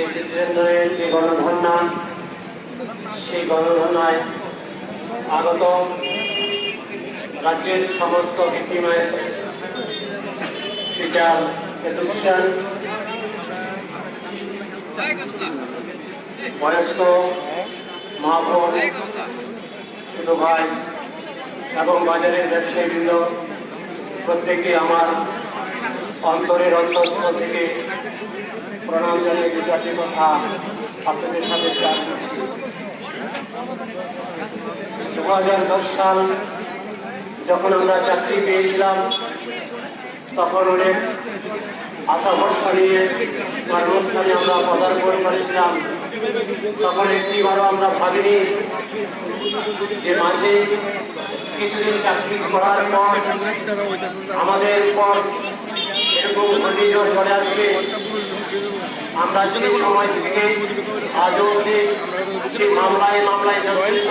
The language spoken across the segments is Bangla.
যে গণধর্ণা সেই গণধর্ণায় আগত রাজ্যের সমস্ত ভিত্তিময় টিচার বয়স্ক মা বোন ভাই এবং বাজারের ব্যবসায়ীবৃন্দ প্রত্যেকে আমার অন্তরের অন্তঃস্থল থেকে প্রণাম জানিয়ে চারটি কথা আপনাদের সাথে দু হাজার দশ সাল যখন আমরা চাকরি পেয়েছিলাম, তখন অনেক আশা ভরসা নিয়ে কর্মস্থানে আমরা পদার্পণ করেছিলাম তখন একটিবারও আমরা ভাবিনি যে মাঝে কিছুদিন চাকরি করার পর, আমাদের পর চলে আসবে আমরা সেই আজও সেই মামলায় মামলায় জর্জরিত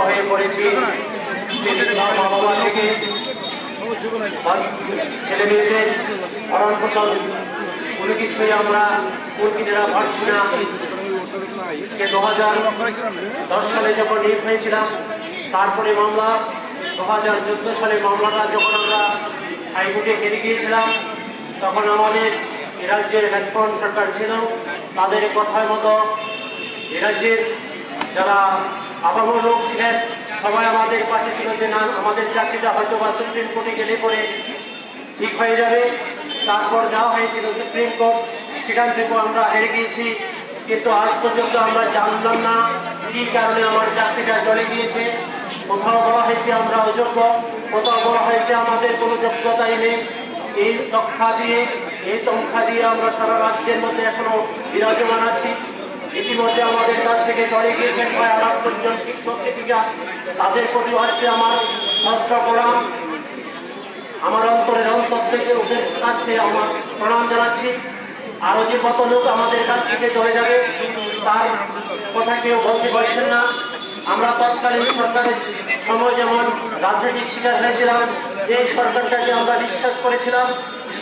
হয়ে পড়েছি ছেলে মেয়েদের ভরণ পোষণ কোনো কিছুই আমরা কুলকিনেরা পারছি না দু হাজার দশ সালে যখন নিয়োগ হয়েছিলাম তারপরে মামলা দু হাজার চোদ্দ সালে মামলাটা যখন আমরা হাইকোর্টে হেরে গিয়েছিলাম। তখন আমাদের এ রাজ্যের হেডফোন সরকার ছিল। তাদের কথার মতো এ রাজ্যের যারা আবাহ লোক ছিলেন, সবাই আমাদের পাশে ছিল যে, না, আমাদের চাকরিটা হয়তো বা সুপ্রিম কোর্টে গেলে পরে ঠিক হয়ে যাবে। তারপর যাওয়া হয়েছিল সুপ্রিম কোর্ট, সেখান থেকেও আমরা হেরে গিয়েছি। কিন্তু আজ পর্যন্ত আমরা জানলাম না কী কারণে আমার চাকরিটা চলে গিয়েছে। কোথাও বলা হয়েছে আমরা অযোগ্য কোথাও বলা হয়েছে আমাদের কোনো যোগ্যতাই নেই। এই তক্ষা দিয়ে, এই তক্ষা দিয়ে আমরা সারা রাজ্যের মধ্যে এখনও বিরাজমান আছি। ইতিমধ্যে আমাদের কাছ থেকে চলে গিয়েছেন প্রায় আটাত্তর জন শিক্ষক শিক্ষিকা। তাদের প্রতি আজকে আমার ষষ্ঠ প্রণাম। আমার অন্তরের অন্তর থেকে ওদের কাছে আমার প্রণাম জানাচ্ছি। আরও যে কত লোক আমাদের কাছ থেকে চলে যাবে, তার কথা কেউ বলতে পারছেন না। আমরা তৎকালীন সরকারের সময় যেমন রাজনৈতিক শিকার হয়েছিলাম, এই সরকারটাকে আমরা বিশ্বাস করেছিলাম,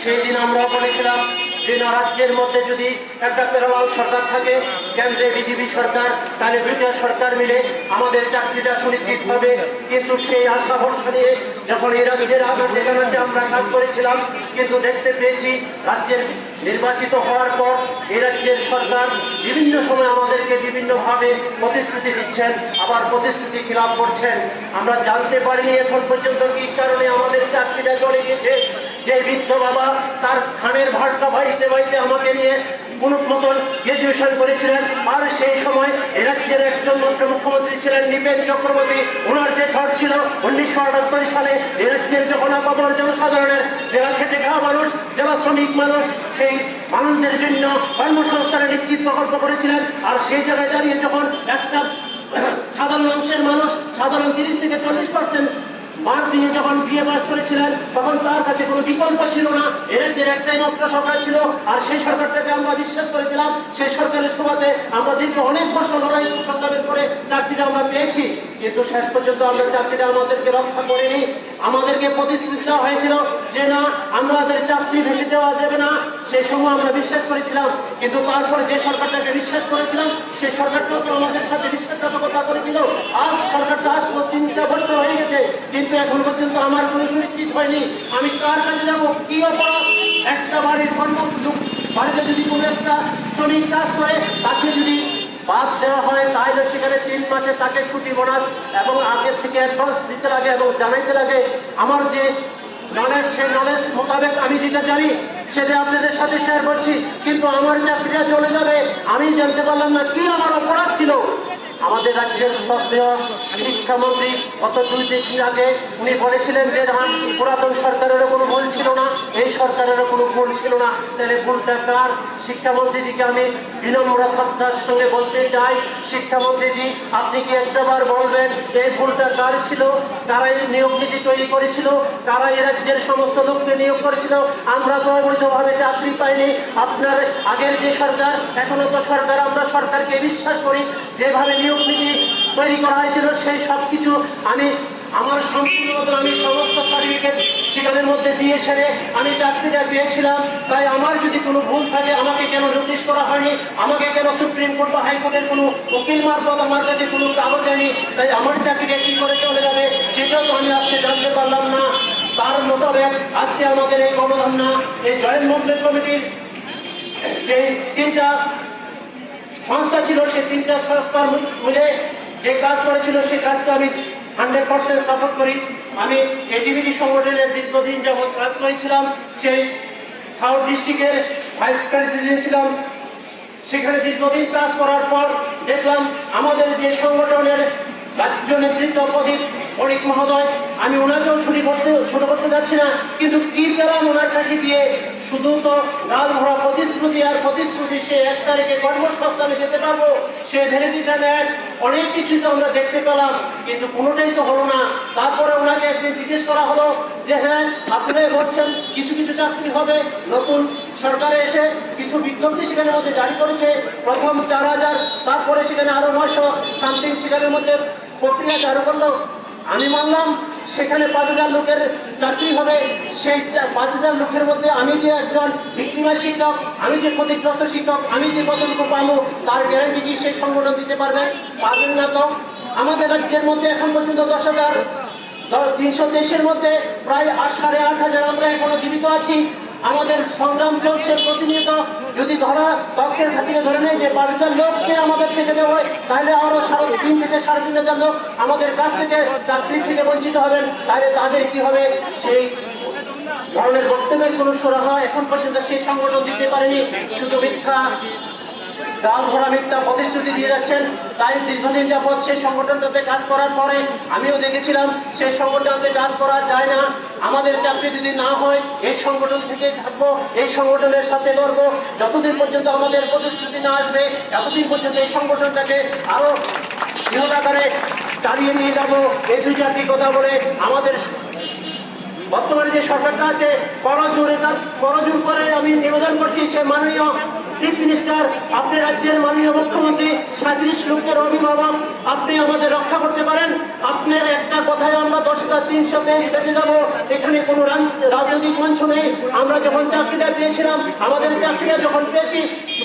সেই দিন আমরাও বলেছিলাম যে না রাজ্যের মধ্যে যদি একটা পেরালাল সরকার থাকে, কেন্দ্রে বিজেপি সরকার, তাহলে দুইটা সরকার মিলে আমাদের চাকরিটা সুনিশ্চিত হবে। কিন্তু সেই আশা ভরসা নিয়ে যখন এই রাজ্যের আগে যেখানে আমরা কাজ করেছিলাম, কিন্তু দেখতে পেয়েছি রাজ্যের নির্বাচিত হওয়ার পর এই রাজ্যের সরকার বিভিন্ন সময় আমাদেরকে বিভিন্নভাবে প্রতিশ্রুতি দিচ্ছেন, আবার প্রতিশ্রুতি খিলাপ করছেন। আমরা জানতে পারিনি এখন পর্যন্ত কি কারণে আমাদের চাকরিটা চলে গেছে যে বৃদ্ধ বাবা তার খানের ভাটটা বাড়িতে বাড়িতে আমাকে নিয়ে কোন মতন গ্রাজুয়েশন করেছিলেন। আর সেই সময় এ রাজ্যের একজন মাত্র মুখ্যমন্ত্রী ছিলেন নিপেন চক্রবর্তী। ওনার যে ঝড় ছিল, উনিশশো আটাত্তর সালে এ রাজ্যের যখন আপামর জনসাধারণের যারা খেটে খাওয়া মানুষ যারা শ্রমিক মানুষ, সেই মানুষদের জন্য কর্মসংস্থানের নিশ্চিত প্রকল্প করেছিলেন। আর সেই জায়গায় দাঁড়িয়ে যখন একটা সাধারণ অংশের মানুষ, সাধারণ তিরিশ থেকে চল্লিশ পার্সেন্ট মার্ক দিয়ে যখন বিয়ে পাস করেছিলেন, তখন তার কাছে কোনো বিকল্প ছিল না। এর যে একটাই মাত্র সরকার ছিল, আর সেই সরকারটাকে আমরা বিশ্বাস করেছিলাম। সেই সরকারের সভাতে আমরা দীর্ঘ অনেক বছর লড়াই সংগ্রামের করে চাকরিটা আমরা পেয়েছি। কিন্তু শেষ পর্যন্ত আমরা চাকরিটা আমাদেরকে রক্ষা করিনি। আমাদেরকে প্রতিশ্রুতি দেওয়া হয়েছিল যে, না আমাদের চাকরি ভেসে দেওয়া যাবে না। সেই সময় আমরা বিশ্বাস করেছিলাম। কিন্তু তারপরে যে সরকারটাকে বিশ্বাস করেছিলাম, সেই সরকারটাও আমাদের সাথে বিশ্বাসঘাতকতা করেছিল। আজ সরকারটা আজ তিনটা বছর হয়ে গেছে। কিন্তু এখন পর্যন্ত আমার কোনো সুনিশ্চিত হয়নি। আমি কার কাছে যাব? কি একটা বাড়ির কর্ম বাড়িতে যদি কোনো একটা শ্রমিক কাজ করে, তাকে যদি বাদ দেওয়া হয়, তাহলে সেখানে তিন মাসে তাকে ছুটি বোনাস এবং আগের থেকে অ্যাডভান্স দিতে লাগে এবং জানাইতে লাগে। আমার যে নলেজ সে নলেজ মোতাবেক আমি যেটা জানি, সেটা আপনাদের সাথে শেয়ার করছি। কিন্তু আমার চাকরিটা চলে যাবে। আমি জানতে পারলাম না কি আমার অপরাধ ছিল। আমাদের রাজ্যের শ্রদ্ধেয় শিক্ষামন্ত্রী, গত দুই দিন আগে উনি বলেছিলেন যে ধান পুরাতন সরকারেরও কোনো ভুল ছিল না, এই সরকারেরও কোনো ভুল ছিল না। তাহলে ভুলটা কার? শিক্ষামন্ত্রীজিকে আমি বিনম্র শ্রদ্ধার সঙ্গে বলতে চাই শিক্ষামন্ত্রীজি, আপনি কি একটাবার বলবেন এই ভুলটা কার ছিল কারা এই নিয়োগ নীতি তৈরি করেছিল কারা এই রাজ্যের সমস্ত লোককে নিয়োগ করেছিল, আমরা তো অবৈধভাবে চাকরি পাইনি, আপনার আগের যে সরকার, এখনও তো সরকার, আমরা সরকারকে বিশ্বাস করি, যেভাবে নিয়োগ নীতি তৈরি করা হয়েছিল, সেই সব কিছু আমি আমার সম্পূর্ণ আমি সমস্ত সার্টিফিকেট সেখানের মধ্যে দিয়ে সেরে আমি চাকরিটা পেয়েছিলাম। তাই আমার যদি কোনো ভুল থাকে, আমাকে কেন নোটিশ করা হয়নি? আমাকে কেন সুপ্রিম কোর্ট বা হাইকোর্টের কোনো উকিল মারফত আমার কাছে কোনো কাগজ হয়নি তাই আমার চাকরিটা কী করে চলে যাবে, সেটাও তো আমি আজকে জানতে পারলাম না। তার মোতাবেক আজকে আমাদের এই গণধর্ণা, এই জয়েন্ট মুভমেন্ট কমিটির যে তিনটা সংস্থা ছিল, সেই তিনটা সংস্থার মিলে যে কাজ করেছিল, সেই কাজটা আমি হান্ড্রেড পার্সেন্ট সাপোর্ট করি। আমি এজিবিটি সংগঠনের দীর্ঘদিন যাবৎ কাজ করেছিলাম, সেই সাউথ ডিস্ট্রিক্টের ভাইস প্রেসিডেন্ট ছিলাম। সেখানে দীর্ঘদিন কাজ করার পর দেখলাম আমাদের যে সংগঠনের রাজ্য নেতৃত্ব প্রদীপ অরিক মহোদয়, আমি ওনাকেও ছুটি করতে, ছোট করতে যাচ্ছি না, কিন্তু কি পেলাম ওনার কাছে গিয়ে শুধু তো লাল ভরা প্রতিশ্রুতি আর প্রতিশ্রুতি, সে এক তারিখে কর্মসংস্থানে যেতে পারব, সে ভেরিফিকেশন এক অনেক কিছু তো আমরা দেখতে পেলাম, কিন্তু কোনোটাই তো হলো না। তারপরে ওনাকে একদিন জিজ্ঞেস করা হলো যে হ্যাঁ আপনি বলছেন, কিছু কিছু চাকরি হবে, নতুন সরকারে এসে কিছু বিজ্ঞপ্তি সেখানে মধ্যে জারি করেছে, প্রথম চার হাজার, তারপরে সেখানে আরও নয়শো সামথিং সেখানের মধ্যে প্রক্রিয়া চালু করল। আমি মানলাম সেখানে পাঁচ হাজার লোকের চাকরি হবে। সেই পাঁচ হাজার লোকের মধ্যে আমি যে একজন ভিক্টিমা শিক্ষক, আমি যে ক্ষতিগ্রস্ত শিক্ষক, আমি যে কতটুকু পাবো তার গ্যারান্টি কি সেই সংগঠন দিতে পারবে? পারবেন না তো। আমাদের রাজ্যের মধ্যে এখন পর্যন্ত দশ হাজার তিনশো তেইশের মধ্যে প্রায় সাড়ে আট হাজার আমরা এখনও জীবিত আছি। আমাদের সংগ্রাম চলছে, প্রতিনিয়ত যদি ধরা তর্কের খাতিরে ধরে নেয় যে পাঁচ হাজার লোককে আমাদের থেকে দেওয়া হয়, তাহলে আরও সাড়ে তিন থেকে সাড়ে তিন হাজার লোক আমাদের কাছ থেকে চাকরি থেকে বঞ্চিত হবেন। তাহলে তাদের কি হবে? সেই ধরনের বক্তব্যের কোনো সুরাহা এখন পর্যন্ত সেই সংগঠন দিতে পারেনি। শুধু মিথ্যা গাল ভরা মিথ্যা প্রতিশ্রুতি দিয়ে যাচ্ছেন। তাই দীর্ঘদিন যাবৎ সেই সংগঠনটাতে কাজ করার পরে আমিও দেখেছিলাম, সেই সংগঠনটাতে কাজ করা যায় না। আমাদের চাকরি যদি না হয়, এই সংগঠন থেকে থাকব, এই সংগঠনের সাথে লড়বো। যতদিন পর্যন্ত আমাদের প্রতিশ্রুতি না আসবে ততদিন পর্যন্ত এই সংগঠনটাকে আরও আকারে চালিয়ে নিয়ে যাব। এই দুই চারটি কথা বলে? আমাদের বর্তমানে যে সরকারটা আছে করজোর এটা করজোর করে আমি নিবেদন করছি সে মাননীয় চিফ মিনিস্টার আপনি রাজ্যের মাননীয় মুখ্যমন্ত্রী সাঁত্রিশ লোকের অভিভাবক, আপনি আমাদের রক্ষা করতে পারেন। আপনার একটা কথায় আমরা দশ হাজার তিনশো তেইশ বেঁচে যাব। এখানে কোনো রাজনৈতিক মঞ্চ নেই। আমরা যখন চাকরিটা পেয়েছিলাম, আমাদের চাকরিটা যখন পেয়েছি,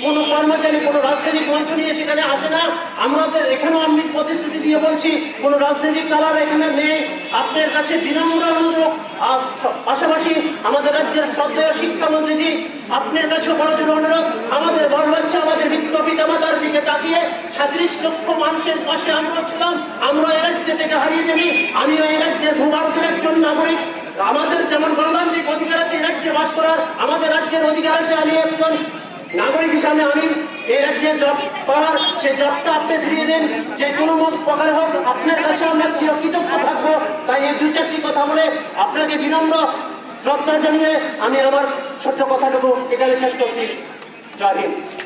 কোনো কর্মচারী, কোনো রাজনৈতিক মঞ্চ নিয়ে সেখানে আসে না। আমাদের এখানেও আমি প্রতিশ্রুতি দিয়ে বলছি, কোনো রাজনৈতিক কালার এখানে নেই। আপনার কাছে বিনম্র অনুরোধ। আর পাশাপাশি আমাদের রাজ্যের শ্রদ্ধেয় শিক্ষামন্ত্রীজি, আপনার কাছে বড় জোর অনুরোধ। আমাদের বড় বাচ্চা, আমাদের বৃত্ত তাকিয়ে সাঁত্রিশ লক্ষ মানুষের পাশে আমরা ছিলাম আমরা এই রাজ্য থেকে হারিয়ে যাবি। আমিও এই রাজ্যের ভূভারতের একজন নাগরিক। আমাদের যেমন গণতান্ত্রিক অধিকার আছে, এই রাজ্যে বাস করার আমাদের রাজ্যের অধিকার আছে, আমি একজন নাগরিক হিসাবে আমি এই রাজ্যে জব পাওয়ার, সে জবটা আপনি ফিরিয়ে দেন। যে কোনো মত প্রকারে হোক, আপনার কাছে আমরা চিরকৃতজ্ঞ থাকব। তাই এই দু চারটি কথা বলে আপনাকে বিনম্র শ্রদ্ধা জানিয়ে আমি আমার ছোট্ট কথাটুকু এখানে শেষ করছি। জয় হিন্দ।